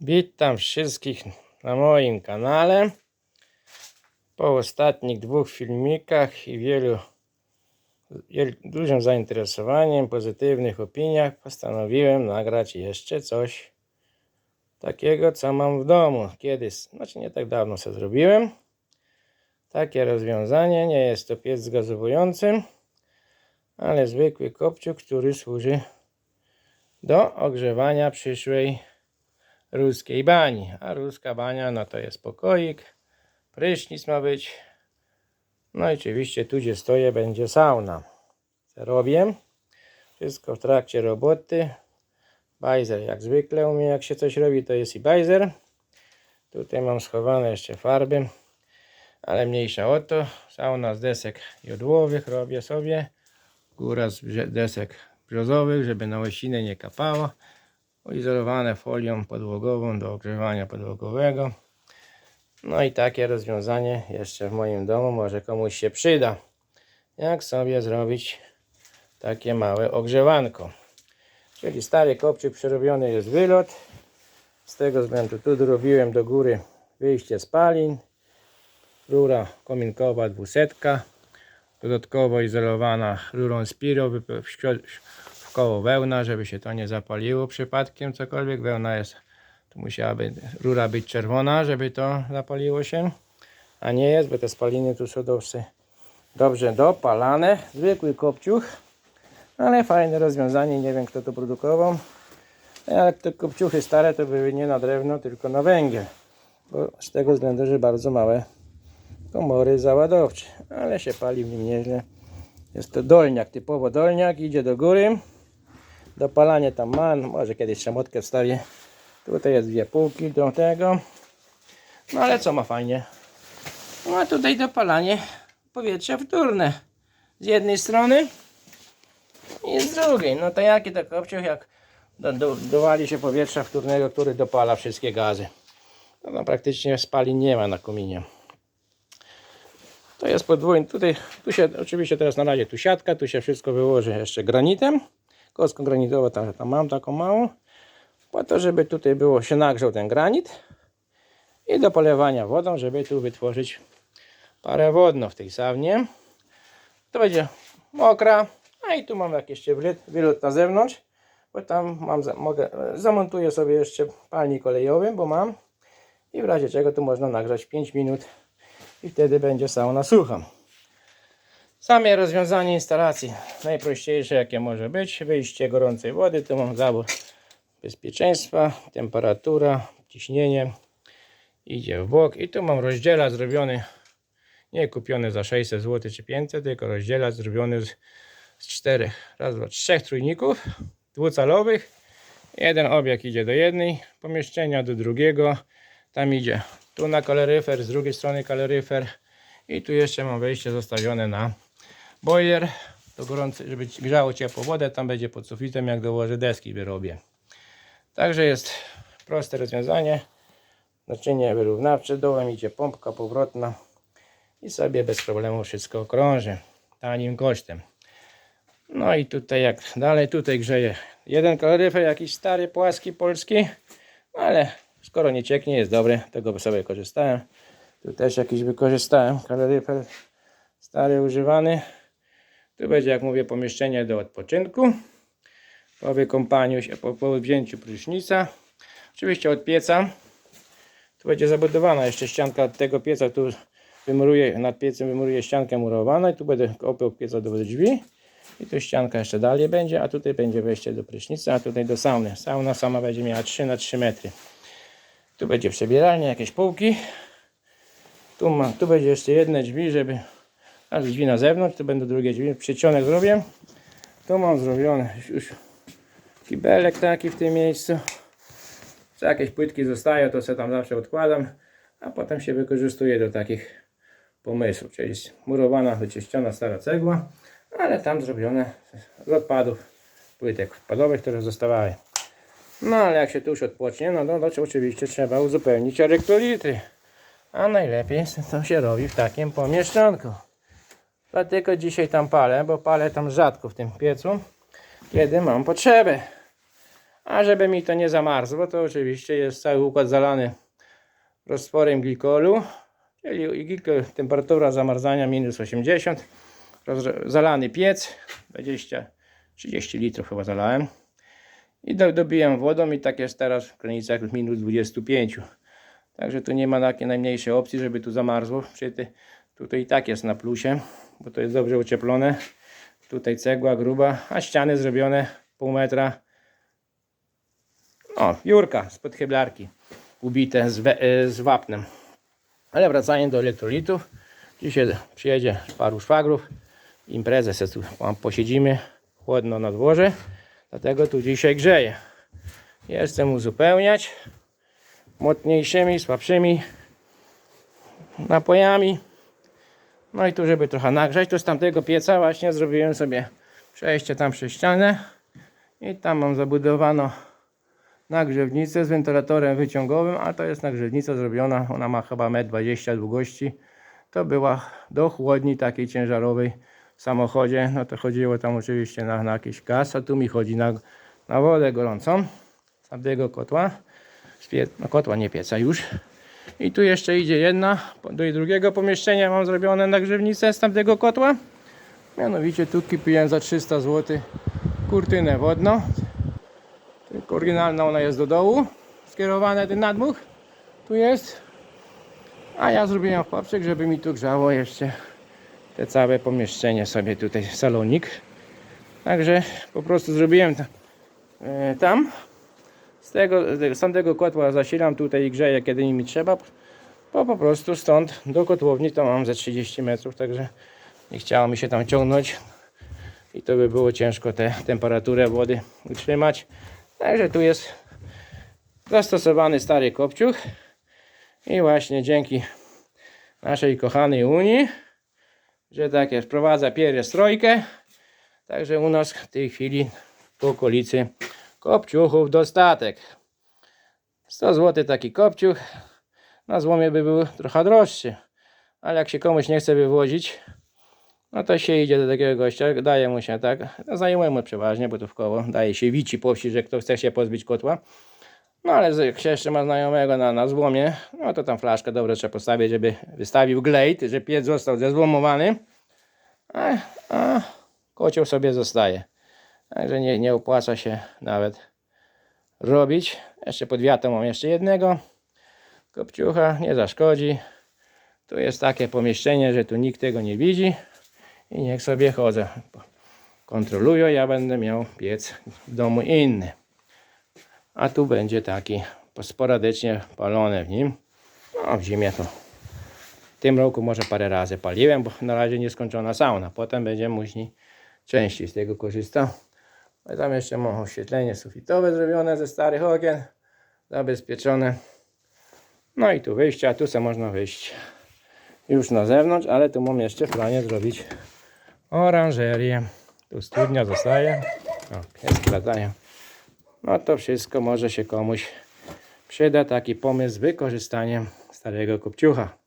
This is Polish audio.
Witam wszystkich na moim kanale. Po ostatnich dwóch filmikach i wielu wiel- dużym zainteresowaniem, pozytywnych opiniach postanowiłem nagrać jeszcze coś takiego, co mam w domu. Kiedyś, znaczy nie tak dawno sobie zrobiłem. Takie rozwiązanie, nie jest to piec zgazowujący, ale zwykły kopciuk, który służy do ogrzewania przyszłej ruskiej bani. A ruska bania no to jest pokoik, prysznic ma być. No i oczywiście tu gdzie stoję będzie sauna. Co robię? Wszystko w trakcie roboty. Bajzer jak zwykle u mnie jak się coś robi to jest i bajzer. Tutaj mam schowane jeszcze farby, ale mniejsza o to. Sauna z desek jodłowych robię sobie. Góra z desek brzozowych, żeby na łysinę nie kapało izolowane folią podłogową do ogrzewania podłogowego. No i takie rozwiązanie jeszcze w moim domu może komuś się przyda. Jak sobie zrobić takie małe ogrzewanko. Czyli stary kopczyk przerobiony jest wylot. Z tego względu tu dorobiłem do góry wyjście spalin. Rura kominkowa dwusetka. Dodatkowo izolowana rurą Spiro koło wełna, żeby się to nie zapaliło przypadkiem cokolwiek. Wełna jest, tu musiałaby rura być czerwona, żeby to zapaliło się. A nie jest, bo te spaliny tu są dobrze, dobrze dopalane. Zwykły kopciuch, ale fajne rozwiązanie. Nie wiem kto to produkował. Ale te kopciuchy stare to były nie na drewno, tylko na węgiel. Bo z tego względu, że bardzo małe komory załadowcze. Ale się pali w nim nieźle. Jest to dolniak, typowo dolniak, idzie do góry. Dopalanie tam ma, no może kiedyś szamotkę wstawię. Tutaj jest dwie półki do tego. No ale co ma fajnie? No a tutaj dopalanie powietrza wtórne. Z jednej strony i z drugiej. No to jaki to kopciuch, jak do, do, dowali się powietrza wtórnego, który dopala wszystkie gazy. No praktycznie spalin nie ma na kominie. To jest podwójny. Tutaj, tu się oczywiście teraz na razie tu siatka, tu się wszystko wyłoży jeszcze granitem. Kostką granitową tam, tam mam taką małą. Po to, żeby tutaj było się nagrzał ten granit. I do polewania wodą, żeby tu wytworzyć parę wodno w tej saunie. To będzie mokra. A i tu mam jakiś jeszcze wylot, wylot na zewnątrz. Bo tam mam, mogę, e, zamontuję sobie jeszcze palnik olejowy, bo mam. I w razie czego tu można nagrzać 5 minut i wtedy będzie sauna sucha. Same rozwiązanie instalacji. Najprościejsze jakie może być. Wyjście gorącej wody, tu mam zabór bezpieczeństwa, temperatura, ciśnienie. Idzie w bok. I tu mam rozdzielacz zrobiony. Nie kupiony za 600 zł czy 500, tylko rozdzielacz zrobiony z, z czterech, raz, dwa, trzech trójników dwucalowych. Jeden obieg idzie do jednej pomieszczenia, do drugiego. Tam idzie tu na kaloryfer, z drugiej strony kaloryfer. I tu jeszcze mam wejście zostawione na boiler do gorącej, żeby grzało ciepło wodę. Tam będzie pod sufitem, jak dołożę deski wyrobię. Także jest proste rozwiązanie. Naczynie wyrównawcze, dołem idzie pompka powrotna i sobie bez problemu wszystko okrąży tanim kosztem. No i tutaj jak dalej, tutaj grzeje jeden kaloryfer, jakiś stary, płaski, polski, ale skoro nie cieknie, jest dobry, tego sobie korzystałem. Tu też jakiś wykorzystałem kaloryfer stary, używany. Tu będzie, jak mówię, pomieszczenie do odpoczynku. Po wykąpaniu się, po, po wzięciu prysznica. Oczywiście od pieca. Tu będzie zabudowana jeszcze ścianka tego pieca. Tu wymuruję, nad piecem wymuruję ściankę murowaną i tu będę kopiał pieca do drzwi. I tu ścianka jeszcze dalej będzie, a tutaj będzie wejście do prysznica, a tutaj do sauny. Sauna sama będzie miała 3 na 3 metry. Tu będzie przebieralnia, jakieś półki. Tu, ma, tu będzie jeszcze jedne drzwi, żeby a drzwi na zewnątrz, tu będą drugie drzwi. Przycionek zrobię. Tu mam zrobiony już kibelek taki w tym miejscu. Co jakieś płytki zostają, to sobie tam zawsze odkładam, a potem się wykorzystuje do takich pomysłów. Czyli murowana, wyczyszczona stara cegła, ale tam zrobione z odpadów płytek odpadowych, które zostawały. No ale jak się tu już odpocznie, no to, to oczywiście trzeba uzupełnić elektrolity. A najlepiej to się robi w takim pomieszczonku. Dlatego dzisiaj tam palę, bo palę tam rzadko w tym piecu, kiedy mam potrzebę. A żeby mi to nie zamarzło, to oczywiście jest cały układ zalany roztworem glikolu, czyli glikol, temperatura zamarzania minus 80, rozre- zalany piec, 20-30 litrów chyba zalałem i do, dobiłem wodą i tak jest teraz w granicach minus 25. Także tu nie ma takiej najmniejszej opcji, żeby tu zamarzło. Przy tutaj i tak jest na plusie, bo to jest dobrze ocieplone. Tutaj cegła gruba, a ściany zrobione pół metra. O, Jurka z podchyblarki ubite z, e, z wapnem. Ale wracając do elektrolitów, dzisiaj przyjedzie paru szwagrów. Imprezę sobie tu posiedzimy, chłodno na dworze, dlatego tu dzisiaj grzeje. Jestem uzupełniać mocniejszymi, słabszymi napojami. No i tu, żeby trochę nagrzać, to z tamtego pieca właśnie zrobiłem sobie przejście tam przez ścianę i tam mam zabudowano nagrzewnicę z wentylatorem wyciągowym, a to jest nagrzewnica zrobiona, ona ma chyba 1,20 m długości. To była do chłodni takiej ciężarowej w samochodzie, no to chodziło tam oczywiście na, na jakiś gaz, a tu mi chodzi na, na wodę gorącą z tamtego kotła, z pie, no kotła nie pieca już. I tu jeszcze idzie jedna, do drugiego pomieszczenia mam zrobione nagrzewnicę z tamtego kotła. Mianowicie tu kupiłem za 300 zł kurtynę wodną. Tylko oryginalna ona jest do dołu, skierowane ten nadmuch. Tu jest. A ja zrobiłem chłopczyk, żeby mi tu grzało jeszcze te całe pomieszczenie sobie tutaj, salonik. Także po prostu zrobiłem e, tam. Z tego, z tamtego kotła zasilam tutaj i grzeję kiedy mi trzeba. Bo po prostu stąd do kotłowni to mam ze 30 metrów, także nie chciało mi się tam ciągnąć. I to by było ciężko tę temperaturę wody utrzymać. Także tu jest zastosowany stary kopciuch. I właśnie dzięki naszej kochanej Unii, że tak jest, wprowadza pierestrojkę. Także u nas w tej chwili w okolicy kopciuchów dostatek. 100 zł taki kopciuch. Na złomie by był trochę droższy. Ale jak się komuś nie chce wywozić, no to się idzie do takiego gościa, daje mu się tak, no znajomemu przeważnie, koło, daje się wici powsi, że kto chce się pozbyć kotła. No ale jak się jeszcze ma znajomego na, na złomie, no to tam flaszkę dobrze trzeba postawić, żeby wystawił glejt, że piec został zezłomowany. A, a kocioł sobie zostaje. Także nie, nie opłaca się nawet robić. Jeszcze pod wiatą mam jeszcze jednego kopciucha, nie zaszkodzi. Tu jest takie pomieszczenie, że tu nikt tego nie widzi i niech sobie chodzę. Kontrolują, ja będę miał piec w domu inny. A tu będzie taki sporadycznie palony w nim. No w zimie to w tym roku może parę razy paliłem, bo na razie nieskończona sauna. Potem będzie później częściej z tego korzystał. A tam jeszcze mam oświetlenie sufitowe zrobione ze starych okien. Zabezpieczone. No i tu wyjście, a tu se można wyjść już na zewnątrz, ale tu mam jeszcze w planie zrobić oranżerię. Tu studnia zostaje. O, pieski latają. No to wszystko może się komuś przyda. Taki pomysł z wykorzystaniem starego kopciucha.